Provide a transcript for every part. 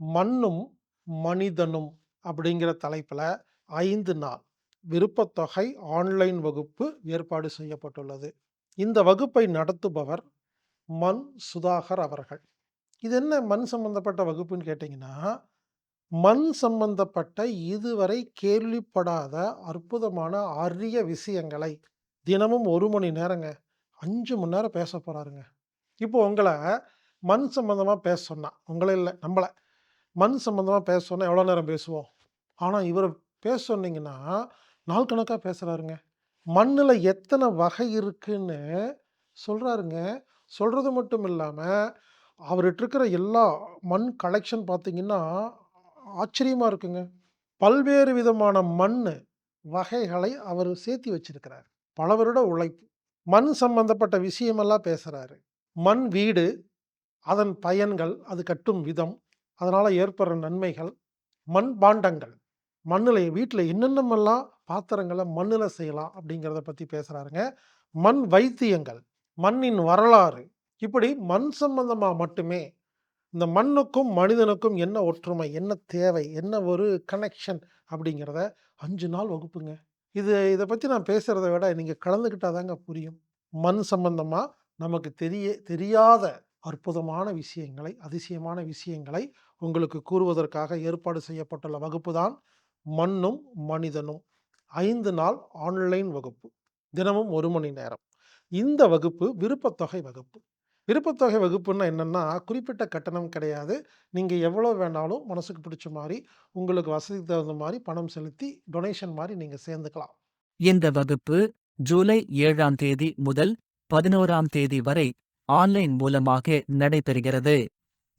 மண்ணும் மனிதனும் அப்படிங்கிற தலைப்பில் ஐந்து நாள் விருப்பத்தொகை ஆன்லைன் வகுப்பு ஏற்பாடு செய்யப்பட்டுள்ளது. இந்த வகுப்பை நடத்துபவர் மண் சுதாகர் அவர்கள். இது என்ன மண் சம்பந்தப்பட்ட வகுப்புன்னு கேட்டிங்கன்னா மண் சம்பந்தப்பட்ட இதுவரை கேள்விப்படாத அற்புதமான அரிய விஷயங்களை தினமும் ஒரு மணி நேரங்க அஞ்சு மணி நேரம் பேச போகிறாருங்க இப்போ உங்களை மண் சம்பந்தமாக பேச சொன்னா உங்களை இல்லை நம்மளை மண் சம்மந்தமாக பேச சொன்னால் எவ்வளோ நேரம் பேசுவோம்? ஆனால் இவர் பேச சொன்னீங்கன்னா நாள் கணக்காக பேசுகிறாருங்க மண்ணில் எத்தனை வகை இருக்குன்னு சொல்கிறாருங்க சொல்கிறது மட்டும் இல்லாமல் அவர்கிட்ட இருக்கிற எல்லா மண் கலெக்ஷன் பார்த்தீங்கன்னா ஆச்சரியமாக இருக்குங்க. பல்வேறு விதமான மண் வகைகளை அவர் சேர்த்தி வச்சிருக்கிறார். பலவரோட உழைப்பு. மண் சம்பந்தப்பட்ட விஷயமெல்லாம் பேசுகிறாரு மண் வீடு அதன் பயன்கள் அது கட்டும் விதம் அதனால் ஏற்படுற நன்மைகள் மண் பாண்டங்கள். மண்ணில் வீட்டில் என்னென்னமெல்லாம் பாத்திரங்களை மண்ணில் செய்யலாம் அப்படிங்கிறத பற்றி பேசுகிறாருங்க மண் வைத்தியங்கள் மண்ணின் வரலாறு. இப்படி மண் சம்பந்தமாக மட்டுமே இந்த மண்ணுக்கும் மனிதனுக்கும் என்ன ஒற்றுமை என்ன தேவை என்ன ஒரு கனெக்ஷன் அப்படிங்கிறத அஞ்சு நாள் வகுப்புங்க. இது இதை பற்றி நான் பேசுகிறத விட நீங்கள் கலந்துக்கிட்டால் தாங்க புரியும். மண் சம்பந்தமாக நமக்கு தெரிய தெரியாத அற்புதமான விஷயங்களை அதிசயமான விஷயங்களை உங்களுக்கு கூறுவதற்காக ஏற்பாடு செய்யப்பட்டுள்ள வகுப்பு தான் மண்ணும் மனிதனும். ஐந்து நாள் ஆன்லைன் வகுப்பு. தினமும் ஒரு மணி நேரம். இந்த வகுப்பு விருப்பத்தொகை வகுப்பு. விருப்பத்தொகை வகுப்புன்னா என்னென்னா குறிப்பிட்ட கட்டணம் கிடையாது. நீங்கள் எவ்வளோ வேணாலும் மனசுக்கு பிடிச்ச மாதிரி உங்களுக்கு வசதி தகுந்த மாதிரி பணம் செலுத்தி டொனேஷன் மாதிரி நீங்கள் சேர்ந்துக்கலாம். இந்த வகுப்பு ஜூலை ஏழாம் தேதி முதல் பதினோராம் தேதி வரை ஆன்லைன் மூலமாக நடைபெறுகிறது.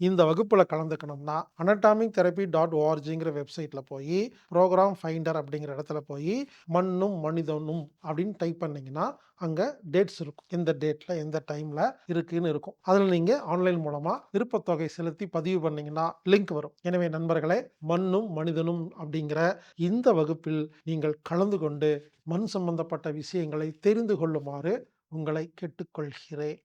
இந்த வகுப்பில் கலந்துக்கணும்னா அனட்டாமிக் தெரப்பி டாட் ஓஆர்ஜிங்கிற வெப்சைட்டில் போய் ப்ரோக்ராம் ஃபைண்டர் அப்படிங்கிற இடத்துல போய் மண்ணும் மனிதனும் அப்படின்னு டைப் பண்ணிங்கன்னா அங்கே டேட்ஸ் இருக்கும். எந்த டேட்டில் எந்த டைமில் இருக்குன்னு இருக்கும். அதில் நீங்கள் ஆன்லைன் மூலமாக விருப்பத்தொகை செலுத்தி பதிவு பண்ணிங்கன்னா லிங்க் வரும். எனவே நண்பர்களே மண்ணும் மனிதனும் அப்படிங்கிற இந்த வகுப்பில் நீங்கள் கலந்து கொண்டு மண் சம்பந்தப்பட்ட விஷயங்களை தெரிந்து கொள்ளுமாறு உங்களை கேட்டுக்கொள்கிறேன்.